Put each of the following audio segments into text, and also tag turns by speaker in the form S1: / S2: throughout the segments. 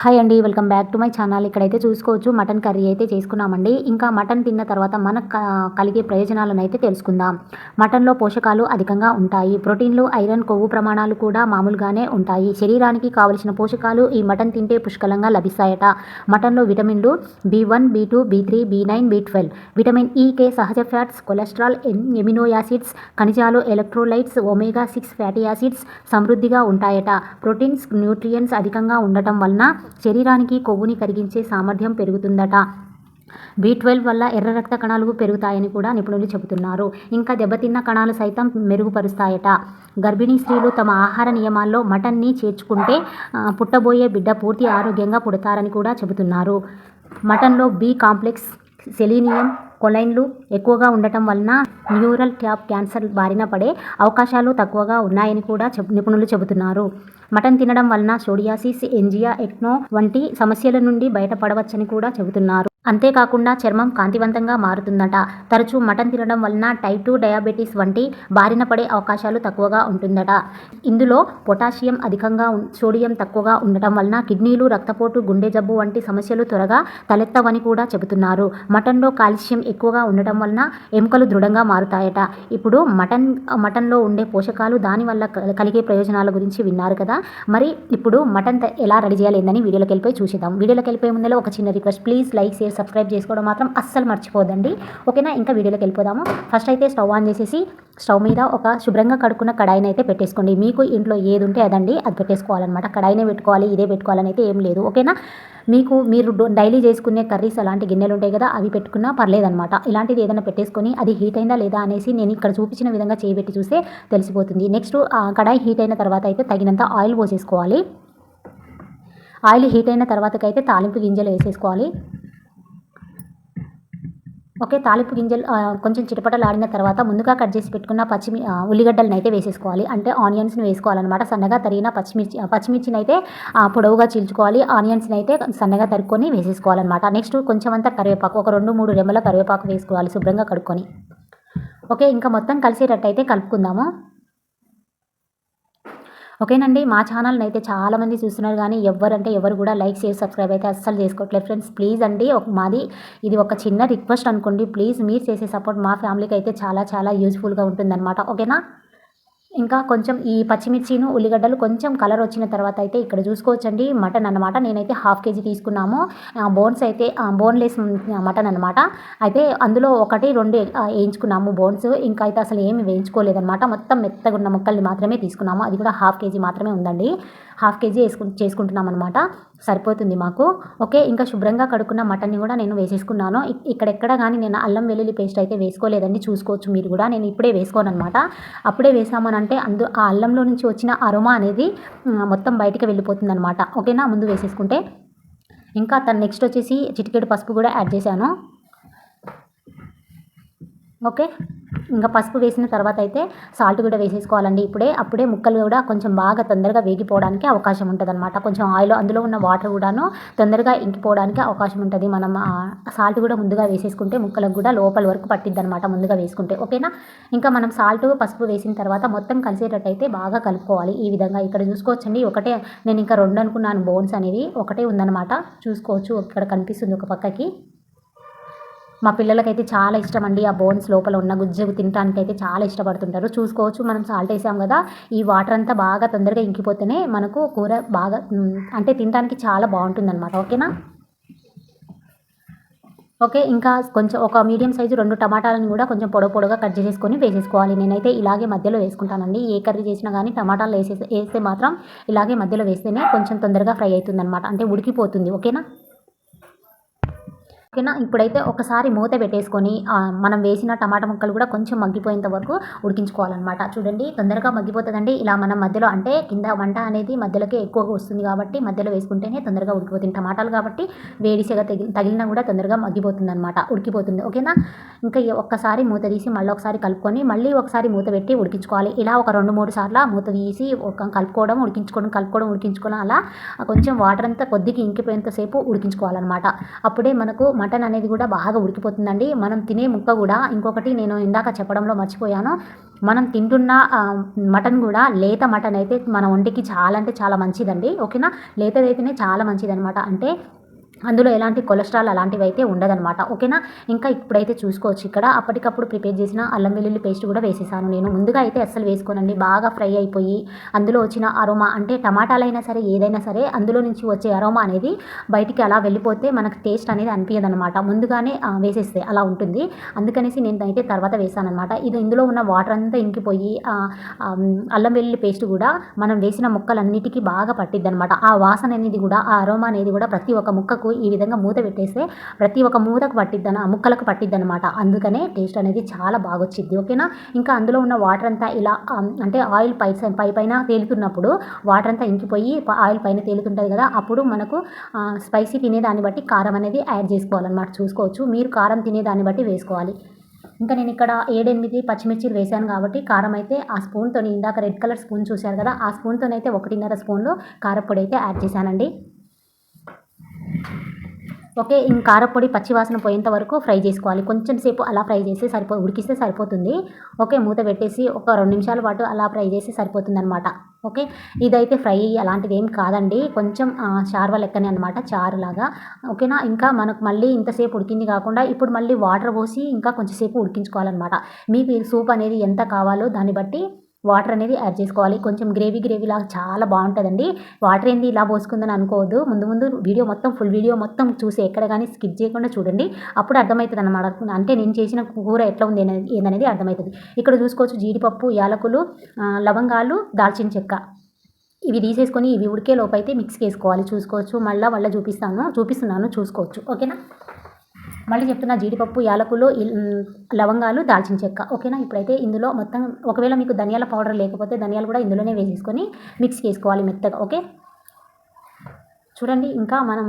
S1: Hi అండి welcome back to my channel ఇక్కడైతే చూసుకోవచ్చు మటన్ కర్రీ అయితే చేసుకున్నామండి. ఇంకా మటన్ తిన్న తర్వాత మనకు కలిగే ప్రయోజనాలను అయితే తెలుసుకుందాం మటన్లో పోషకాలు అధికంగా ఉంటాయి. ప్రోటీన్లు ఐరన్ కొవ్వు ప్రమాణాలు కూడా మామూలుగానే ఉంటాయి. శరీరానికి కావలసిన పోషకాలు ఈ మటన్ తింటే పుష్కలంగా లభిస్తాయట. మటన్లో విటమిన్లు B one B two B three B nine B twelve vitamin E K సహజ ఫ్యాట్స్ కొలెస్ట్రాల్ ఎన్- ఎమినో యాసిడ్స్ ఖనిజాలు electrolytes omega six fatty acids సమృద్ధిగా ఉంటాయట. ప్రోటీన్స్ న్యూట్రియంట్స్ అధికంగా ఉండటం వలన శరీరానికి కొవ్వుని కరిగించే సామర్థ్యం పెరుగుతుందట. బి ట్వెల్వ్ వల్ల ఎర్ర రక్త కణాలు పెరుగుతాయని కూడా నిపుణులు చెబుతున్నారు. ఇంకా దెబ్బతిన్న కణాలు సైతం మెరుగుపరుస్తాయట. గర్భిణీ స్త్రీలు తమ ఆహార నియమాల్లో మటన్ని చేర్చుకుంటే పుట్టబోయే బిడ్డ పూర్తి ఆరోగ్యంగా పుడతారని కూడా చెబుతున్నారు. మటన్లో బి కాంప్లెక్స్ సెలీనియం కొలైన్లు ఎక్కువగా ఉండటం వలన న్యూరల్ ట్యాప్ క్యాన్సర్ బారిన పడే అవకాశాలు తక్కువగా ఉన్నాయని కూడా నిపుణులు చెబుతున్నారు. మటన్ తినడం వలన సోడియాసిస్ ఎంజియా ఎక్నో వంటి సమస్యల నుండి బయటపడవచ్చని కూడా చెబుతున్నారు. అంతేకాకుండా చర్మం కాంతివంతంగా మారుతుందట. తరచూ మటన్ తినడం వలన టైప్ టూ డయాబెటీస్ వంటి బారిన పడే అవకాశాలు తక్కువగా ఉంటుందట. ఇందులో పొటాషియం అధికంగా సోడియం తక్కువగా ఉండటం వలన కిడ్నీలు రక్తపోటు గుండె జబ్బు వంటి సమస్యలు త్వరగా తలెత్తవని కూడా చెబుతున్నారు. మటన్లో కాల్షియం ఎక్కువగా ఉండటం వలన ఎముకలు దృఢంగా మారుతాయట. ఇప్పుడు మటన్ మటన్లో ఉండే పోషకాలు దానివల్ల క- కలిగే ప్రయోజనాల గురించి విన్నారు కదా? మరి ఇప్పుడు మటన్ ఎలా రెడీ చేయలేదని వీడియోలోకి వెళ్ళిపోయి చూసేద్దాం. వీడియోలోకి వెళ్ళిపోయే ముందర ఒక చిన్న request. Please like share subscribe చేసుకోవడం మాత్రం అస్సలు మర్చిపోదండి ఓకేనా? ఇంకా వీడియోలోకి వెళ్ళిపోదాము. ఫస్ట్ అయితే స్టవ్ ఆన్ చేసేసి స్టవ్ మీద ఒక శుభ్రంగా కడుక్కున్న కడాయిని అయితే పెట్టేసుకోండి. మీకు ఇంట్లో ఏది ఉంటే అదండి అది పెట్టేసుకోవాలన్నమాట. కడాయినే పెట్టుకోవాలి ఇదే పెట్టుకోవాలని అయితే ఏం లేదు. ఓకేనా? మీకు మీరు డైలీ చేసుకునే కర్రీస్ అలాంటి గిన్నెలు ఉంటాయి కదా అవి పెట్టుకున్నా పర్లేదన్నమాట. ఇలాంటిది ఏదైనా పెట్టేసుకొని అది హీట్ అయిందా లేదా అనేసి నేను ఇక్కడ చూపించిన విధంగా చేయబెట్టి చూస్తే తెలిసిపోతుంది. నెక్స్ట్ కడాయి హీట్ అయిన తర్వాత అయితే తగినంత ఆయిల్ పోసేసుకోవాలి. ఆయిల్ హీట్ అయిన తర్వాతకైతే తాలింపు గింజలు వేసేసుకోవాలి. ఓకే తాలింపు గింజలు కొంచెం చిటపటలు ఆడిన తర్వాత ముందుగా కట్ చేసి పెట్టుకున్న పచ్చిమి ఉల్లిగడ్డలను అయితే వేసేసుకోవాలి. అంటే ఆనియన్స్ని వేసుకోవాలన్నమాట. సన్నగా తరిగిన పచ్చిమిర్చి పచ్చిమిర్చిని అయితే పొడవుగా చీల్చుకోవాలి. ఆనియన్స్ని అయితే సన్నగా తరుక్కొని వేసేసుకోవాలన్నమాట. నెక్స్ట్ కొంచెం అంతా కరివేపాకు ఒక రెండు మూడు రెమ్మల కరివేపాకు వేసుకోవాలి శుభ్రంగా కడుక్కొని. ఓకే ఇంకా మొత్తం కలిసేటట్టు అయితే కలుపుకుందాము. ఓకేనండి? మా ఛానల్ని అయితే చాలామంది చూస్తున్నారు కానీ ఎవరంటే ఎవరు కూడా లైక్ చేసి సబ్స్క్రైబ్ అయితే అస్సలు చేసుకోవట్లేదు. ఫ్రెండ్స్ ప్లీజ్ అండి ఒక మాది ఇది ఒక చిన్న రిక్వెస్ట్ అనుకోండి. ప్లీజ్ మీరు చేసే సపోర్ట్ మా ఫ్యామిలీకి అయితే చాలా చాలా యూజ్ఫుల్గా ఉంటుందన్నమాట. ఓకేనా? ఇంకా కొంచెం ఈ పచ్చిమిర్చిను ఉల్లిగడ్డలు కొంచెం కలర్ వచ్చిన తర్వాత అయితే ఇక్కడ చూసుకోవచ్చండి. మటన్ అన్నమాట. నేనైతే హాఫ్ కేజీ తీసుకున్నాము. బోన్స్ అయితే బోన్లెస్ మటన్ అన్నమాట. అయితే అందులో ఒకటి రెండు వేయించుకున్నాము బోన్స్. ఇంకా అయితే అసలు ఏమి వేయించుకోలేదన్నమాట. మొత్తం మెత్తగా ఉన్న ముక్కల్ని మాత్రమే తీసుకున్నాము. అది కూడా హాఫ్ కేజీ మాత్రమే ఉందండి. హాఫ్ కేజీ వేసుకు చేసుకుంటున్నాం అనమాట సరిపోతుంది మాకు. ఓకే ఇంకా శుభ్రంగా కడుక్కున్న మటన్ని కూడా నేను వేసేసుకున్నాను. ఇక్కడెక్కడ కానీ నేను అల్లం వెల్లుల్లి పేస్ట్ అయితే వేసుకోలేదండి. చూసుకోవచ్చు మీరు కూడా. నేను ఇప్పుడే వేసుకోను అనమాట అప్పుడే వేసామనంటే అందు ఆ అల్లంలో నుంచి వచ్చిన అరుమా అనేది మొత్తం బయటికి వెళ్ళిపోతుంది అనమాట ఓకేనా? ముందు వేసేసుకుంటే. ఇంకా తను నెక్స్ట్ వచ్చేసి చిటికెడు పసుపు కూడా యాడ్ చేశాను. ఓకే. ఇంకా పసుపు వేసిన తర్వాత అయితే సాల్ట్ కూడా వేసేసుకోవాలండి ఇప్పుడే. అప్పుడే ముక్కలు కూడా కొంచెం బాగా తొందరగా వేగిపోవడానికి అవకాశం ఉంటుంది అనమాట కొంచెం ఆయిల్ అందులో ఉన్న వాటర్ కూడాను తొందరగా ఇంకిపోవడానికి అవకాశం ఉంటుంది. మనం సాల్ట్ కూడా ముందుగా వేసేసుకుంటే ముక్కలకు కూడా లోపల వరకు పట్టిద్ది అనమాట ముందుగా వేసుకుంటే. ఓకేనా? ఇంకా మనం సాల్ట్ పసుపు వేసిన తర్వాత మొత్తం కలిసేటట్టయితే బాగా కలుపుకోవాలి. ఈ విధంగా ఇక్కడ చూసుకోవచ్చండి. ఒకటే నేను ఇంకా రెండు అనుకున్నాను. బోన్స్ అనేవి ఒకటే ఉందన్నమాట. చూసుకోవచ్చు. ఇక్కడ కనిపిస్తుంది ఒక పక్కకి. మా పిల్లలకైతే చాలా ఇష్టం అండి ఆ బోన్స్ లోపల ఉన్న గుజ్జు తినడానికి అయితే చాలా ఇష్టపడుతుంటారు. చూసుకోవచ్చు మనం సాల్ట్ వేసాం కదా ఈ వాటర్ అంతా బాగా తొందరగా ఇంకిపోతేనే మనకు కూర బాగా అంటే తినడానికి చాలా బాగుంటుంది అనమాట ఓకేనా? ఓకే ఇంకా కొంచెం ఒక మీడియం సైజు రెండు టమాటాలను కూడా కొంచెం పొడవు పొడవుగా కట్ చేసుకొని వేసేసుకోవాలి. నేనైతే ఇలాగే మధ్యలో వేసుకుంటానండి. ఏ కర్రీ చేసినా కానీ టమాటాలు వేసే వేస్తే మాత్రం ఇలాగే మధ్యలో వేస్తేనే కొంచెం తొందరగా ఫ్రై అవుతుందన్నమాట. అంటే ఉడికిపోతుంది. ఓకేనా? ఓకేనా ఇప్పుడైతే ఒకసారి మూత పెట్టేసుకొని మనం వేసిన టమాటా ముక్కలు కూడా కొంచెం మగ్గిపోయేంత వరకు ఉడికించుకోవాలన్నమాట. చూడండి తొందరగా మగ్గిపోతుందండి. ఇలా మనం మధ్యలో అంటే కింద వంట అనేది మధ్యలోకి ఎక్కువగా వస్తుంది కాబట్టి మధ్యలో వేసుకుంటేనే తొందరగా ఉడికిపోతుంది. టమాటాలు కాబట్టి వేడిసగా తగిలి తగిలినా కూడా తొందరగా మగ్గిపోతుంది అనమాట ఉడికిపోతుంది. ఓకేనా? ఇంకా ఒక్కసారి మూత తీసి మళ్ళీ ఒకసారి కలుపుకొని మళ్ళీ ఒకసారి మూత పెట్టి ఉడికించుకోవాలి. ఇలా ఒక రెండు మూడు సార్లు మూత తీసి ఒక కలుపుకోవడం ఉడికించుకోవడం కలుపుకోవడం ఉడికించుకోవడం అలా కొంచెం వాటర్ అంతా కొద్దిగా ఇంకిపోయేంతసేపు ఉడికించుకోవాలన్నమాట. అప్పుడే మనకు మటన్ అనేది కూడా బాగా ఉడికిపోతుందండి. మనం తినే ముక్క కూడా ఇంకొకటి నేను ఇందాక చెప్పడంలో మర్చిపోయాను. మనం తింటున్న మటన్ కూడా లేత మటన్ అయితే మన ఒంటికి చాలా అంటే చాలా మంచిదండి. ఓకేనా? లేతదైతేనే చాలా మంచిది అనమాట అంటే అందులో ఎలాంటి కొలెస్ట్రాల్ అలాంటివి అయితే ఉండదనమాట ఓకేనా? ఇంకా ఇప్పుడైతే చూసుకోవచ్చు ఇక్కడ. అప్పటికప్పుడు ప్రిపేర్ చేసిన అల్లం వెల్లుల్లి పేస్ట్ కూడా వేసేసాను నేను. ముందుగా అయితే అస్సలు వేసుకోనండి. బాగా ఫ్రై అయిపోయి అందులో వచ్చిన అరోమా అంటే టమాటాలైనా సరే ఏదైనా సరే అందులో నుంచి వచ్చే అరోమా అనేది బయటికి అలా వెళ్ళిపోతే మనకు టేస్ట్ అనేది అనిపించదనమాట ముందుగానే వేసేస్తే అలా ఉంటుంది. అందుకనేసి నేను అయితే తర్వాత వేసానమాట ఇది ఇందులో ఉన్న వాటర్ అంతా ఇంకిపోయి అల్లం వెల్లుల్లి పేస్ట్ కూడా మనం వేసిన ముక్కలన్నిటికీ బాగా పట్టిద్ది ఆ వాసన అనేది కూడా ఆ అరోమా అనేది కూడా ప్రతి ఒక్క ముక్కకు ఈ విధంగా మూత పెట్టేస్తే ప్రతి ఒక్క మూతకు పట్టిద్దన ముక్కలకు పట్టిద్ది అనమాట అందుకనే టేస్ట్ అనేది చాలా బాగా వచ్చింది ఓకేనా? ఇంకా అందులో ఉన్న వాటర్ అంతా ఇలా అంటే ఆయిల్ పై పై పైన తేలుతున్నప్పుడు వాటర్ అంతా ఇంకిపోయి ఆయిల్ పైన తేలుతుంటుంది కదా అప్పుడు మనకు స్పైసీ తినేదాన్ని బట్టి కారం అనేది యాడ్ చేసుకోవాలన్నమాట. చూసుకోవచ్చు. మీరు కారం తినేదాన్ని బట్టి వేసుకోవాలి. ఇంకా నేను ఇక్కడ ఏడెనిమిది పచ్చిమిర్చిలు వేసాను కాబట్టి కారం అయితే ఆ స్పూన్తో ఇందాక రెడ్ కలర్ స్పూన్ చూశారు కదా ఆ స్పూన్తోనైతే ఒకటిన్నర స్పూన్లు కారపొడి అయితే యాడ్ చేశానండి. ఓకే ఇంక కారపొడి పచ్చివాసన పోయేంత వరకు ఫ్రై చేసుకోవాలి. కొంచెం సేపు అలా ఫ్రై చేసి సరిపో ఉడికిస్తే సరిపోతుంది. ఓకే మూత పెట్టేసి ఒక రెండు నిమిషాల పాటు అలా ఫ్రై చేసి సరిపోతుంది అనమాట ఓకే ఇదైతే ఫ్రై అలాంటిది ఏం కాదండి. కొంచెం చార్వ లెక్కనే అనమాట చారులాగా ఓకేనా ఇంకా మనకు మళ్ళీ ఇంతసేపు ఉడికింది కాకుండా ఇప్పుడు మళ్ళీ వాటర్ పోసి ఇంకా కొంచెంసేపు ఉడికించుకోవాలన్నమాట. మీకు సూప్ అనేది ఎంత కావాలో దాన్ని బట్టి వాటర్ అనేది యాడ్ చేసుకోవాలి. కొంచెం గ్రేవీ గ్రేవీ లాగా చాలా బాగుంటుందండి. వాటర్ ఏంది ఇలా పోసుకుందని అనుకోవద్దు. ముందు ముందు వీడియో మొత్తం ఫుల్ వీడియో మొత్తం చూసి ఎక్కడ కానీ స్కిప్ చేయకుండా చూడండి. అప్పుడు అర్థమవుతుంది అనమాట అంటే నేను చేసిన కూర ఎట్లా ఉంది ఏందనేది అర్థమవుతుంది. ఇక్కడ చూసుకోవచ్చు జీడిపప్పు యాలకులు లవంగాలు దాల్చిన చెక్క. ఇవి తీసేసుకొని ఇవి ఉడికే లోపైతే మిక్స్ వేసుకోవాలి చూసుకోవచ్చు. మళ్ళీ మళ్ళీ చూపిస్తాను చూపిస్తున్నాను చూసుకోవచ్చు. ఓకేనా? మళ్ళీ చెప్తున్నా జీడిపప్పు యాలకులు లవంగాలు దాల్చిన చెక్క. ఓకేనా? ఇప్పుడైతే ఇందులో మొత్తం ఒకవేళ మీకు ధనియాల పౌడర్ లేకపోతే ధనియాలు కూడా ఇందులోనే వేసేసుకొని మిక్స్ చేసుకోవాలి మెత్తగా ఓకే? చూడండి ఇంకా మనం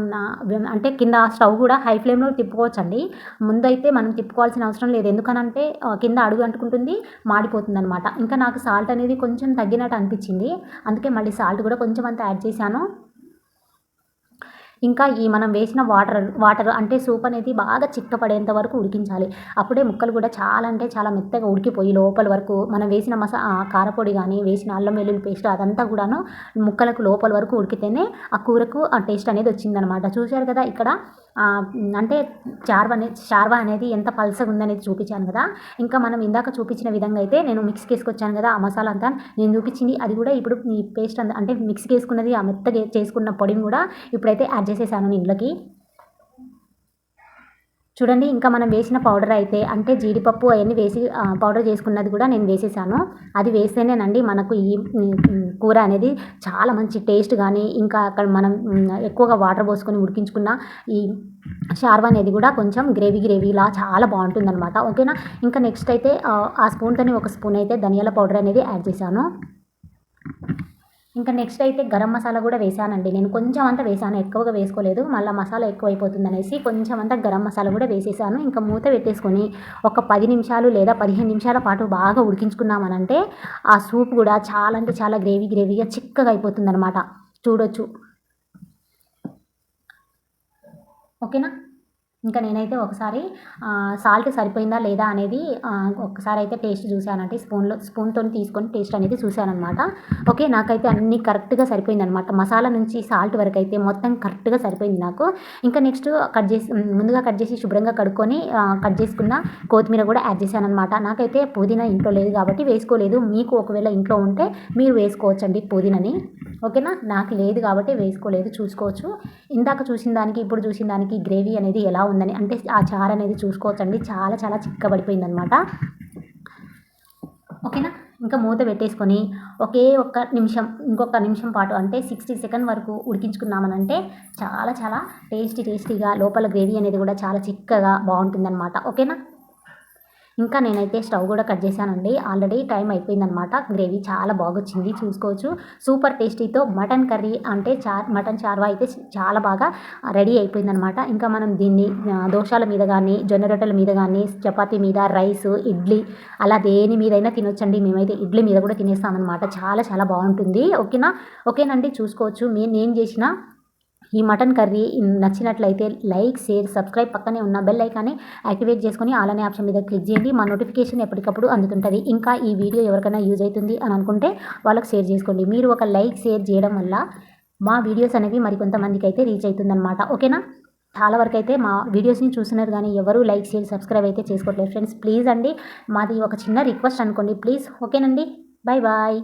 S1: అంటే కింద స్టవ్ కూడా హై ఫ్లేమ్లో తిప్పుకోవచ్చండి. ముందైతే మనం తిప్పుకోవాల్సిన అవసరం లేదు. ఎందుకనంటే కింద అడుగు అంటుకుంటుంది మాడిపోతుంది అనమాట ఇంకా నాకు సాల్ట్ అనేది కొంచెం తగ్గినట్టు అనిపించింది. అందుకే మళ్ళీ సాల్ట్ కూడా కొంచెం అంత యాడ్ చేశాను. ఇంకా ఈ మనం వేసిన వాటర్ వాటర్ అంటే సూప్ అనేది బాగా చిక్కపడేంత వరకు ఉడికించాలి. అప్పుడే ముక్కలు కూడా చాలా అంటే చాలా మెత్తగా ఉడికిపోయి లోపల వరకు మనం వేసిన మసా కారపొడి కానీ వేసిన అల్లం వెల్లుల్లి పేస్ట్ అదంతా కూడాను ముక్కలకు లోపల వరకు ఉడికితేనే ఆ కూరకు ఆ టేస్ట్ అనేది వచ్చిందనమాట. చూశారు కదా ఇక్కడ అంటే చార్వ అనేది చార్వ అనేది ఎంత పల్సగా ఉందనేది చూపించాను కదా. ఇంకా మనం ఇందాక చూపించిన విధంగా అయితే నేను మిక్స్ చేసుకొచ్చాను కదా ఆ మసాలా అంతా. నేను చూపించింది అది కూడా ఇప్పుడు ఈ పేస్ట్ అంటే మిక్స్ చేసుకున్నది ఆ మెత్తగా చేసుకున్న పొడిని కూడా ఇప్పుడైతే యాడ్ చేసేసాను ఇంట్లోకి. చూడండి ఇంకా మనం వేసిన పౌడర్ అయితే అంటే జీడిపప్పు అవన్నీ వేసి పౌడర్ చేసుకున్నది కూడా నేను వేసేసాను. అది వేస్తేనేనండి మనకు ఈ కూర అనేది చాలా మంచి టేస్ట్ కానీ ఇంకా అక్కడ మనం ఎక్కువగా వాటర్ పోసుకొని ఉడికించుకున్న ఈ షార్వా అనేది కూడా కొంచెం గ్రేవీ గ్రేవీలా చాలా బాగుంటుందన్నమాట. ఓకేనా? ఇంకా నెక్స్ట్ అయితే ఆ స్పూన్తోని ఒక స్పూన్ అయితే ధనియాల పౌడర్ అనేది యాడ్ చేశాను. ఇంకా నెక్స్ట్ అయితే గరం మసాలా కూడా వేసానండి. నేను కొంచెం అంతా వేసాను ఎక్కువగా వేసుకోలేదు. మళ్ళీ మసాలా ఎక్కువైపోతుంది అనేసి కొంచెం అంతా గరం మసాలా కూడా వేసేసాను. ఇంకా మూత పెట్టేసుకొని ఒక పది నిమిషాలు లేదా పదిహేను నిమిషాల పాటు బాగా ఉడికించుకున్నామనంటే ఆ సూప్ కూడా చాలా అంటే చాలా గ్రేవీ గ్రేవీగా చిక్కగా అయిపోతుంది అనమాట చూడొచ్చు. ఓకేనా? ఇంకా నేనైతే ఒకసారి సాల్ట్ సరిపోయిందా లేదా అనేది ఒకసారి అయితే టేస్ట్ చూశానంటే స్పూన్లో స్పూన్తో తీసుకొని టేస్ట్ అనేది చూశానమాట ఓకే నాకైతే అన్ని కరెక్ట్గా సరిపోయింది అనమాట మసాలా నుంచి సాల్ట్ వరకు అయితే మొత్తం కరెక్ట్గా సరిపోయింది నాకు. ఇంకా నెక్స్ట్ కట్ చేసి ముందుగా కట్ చేసి శుభ్రంగా కడుక్కొని కట్ చేసుకున్న కొత్తిమీర కూడా యాడ్ చేశానమాట అనమాట నాకైతే పుదీనా ఇంట్లో లేదు కాబట్టి వేసుకోలేదు. మీకు ఒకవేళ ఇంట్లో ఉంటే మీరు వేసుకోవచ్చండి పుదీనని. ఓకేనా? నాకు లేదు కాబట్టి వేసుకోలేదు చూసుకోవచ్చు. ఇందాక చూసిన దానికి ఇప్పుడు చూసిన దానికి గ్రేవీ అనేది ఎలా ఉందని అంటే ఆ చారు అనేది చూసుకోవచ్చండి. చాలా చాలా చిక్కబడిపోయింది అనమాట ఓకేనా? ఇంకా మూత పెట్టేసుకొని ఒకే ఒక్క నిమిషం ఇంకొక నిమిషం పాటు అంటే సిక్స్టీ సెకండ్ వరకు ఉడికించుకున్నామనంటే చాలా చాలా టేస్టీ టేస్టీగా లోపల గ్రేవీ అనేది కూడా చాలా చిక్కగా బాగుంటుందన్నమాట. ఓకేనా? ఇంకా నేనైతే స్టవ్ కూడా కట్ చేశానండి. ఆల్రెడీ టైం అయిపోయిందనమాట గ్రేవీ చాలా బాగొచ్చింది. చూసుకోవచ్చు. సూపర్ టేస్టీతో మటన్ కర్రీ అంటే చార్ మటన్ చార్వా అయితే చాలా బాగా రెడీ అయిపోయిందనమాట ఇంకా మనం దీన్ని దోషాల మీద కానీ జొన్న రొట్టెల మీద కానీ చపాతీ మీద రైస్ ఇడ్లీ అలా దేని మీదైనా తినొచ్చండి. మేమైతే ఇడ్లీ మీద కూడా తినేస్తామన్నమాట. చాలా చాలా బాగుంటుంది. ఓకేనా? ఓకేనండి. చూసుకోవచ్చు. నేను చేసిన ఈ మటన్ కర్రీ నచ్చినట్లయితే లైక్ షేర్ సబ్స్క్రైబ్ పక్కనే ఉన్న బెల్ ఐకాన్ని యాక్టివేట్ చేసుకొని అలానే ఆప్షన్ మీద క్లిక్ చేయండి. మా నోటిఫికేషన్ ఎప్పటికప్పుడు అందుతుంటుంది. ఇంకా ఈ వీడియో ఎవరికైనా యూజ్ అవుతుంది అని అనుకుంటే వాళ్ళకి షేర్ చేసుకోండి. మీరు ఒక లైక్ షేర్ చేయడం వల్ల మా వీడియోస్ అనేవి మరికొంతమందికి అయితే రీచ్ అవుతుందన్నమాట. ఓకేనా? చాలా వరకు అయితే మా వీడియోస్ని చూస్తున్నారు కానీ ఎవరు లైక్ షేర్ సబ్స్క్రైబ్ అయితే చేసుకోవట్లేదు. ఫ్రెండ్స్ ప్లీజ్ అండి మాది ఒక చిన్న రిక్వెస్ట్ అనుకోండి. ప్లీజ్ ఓకేనండి? Bye bye.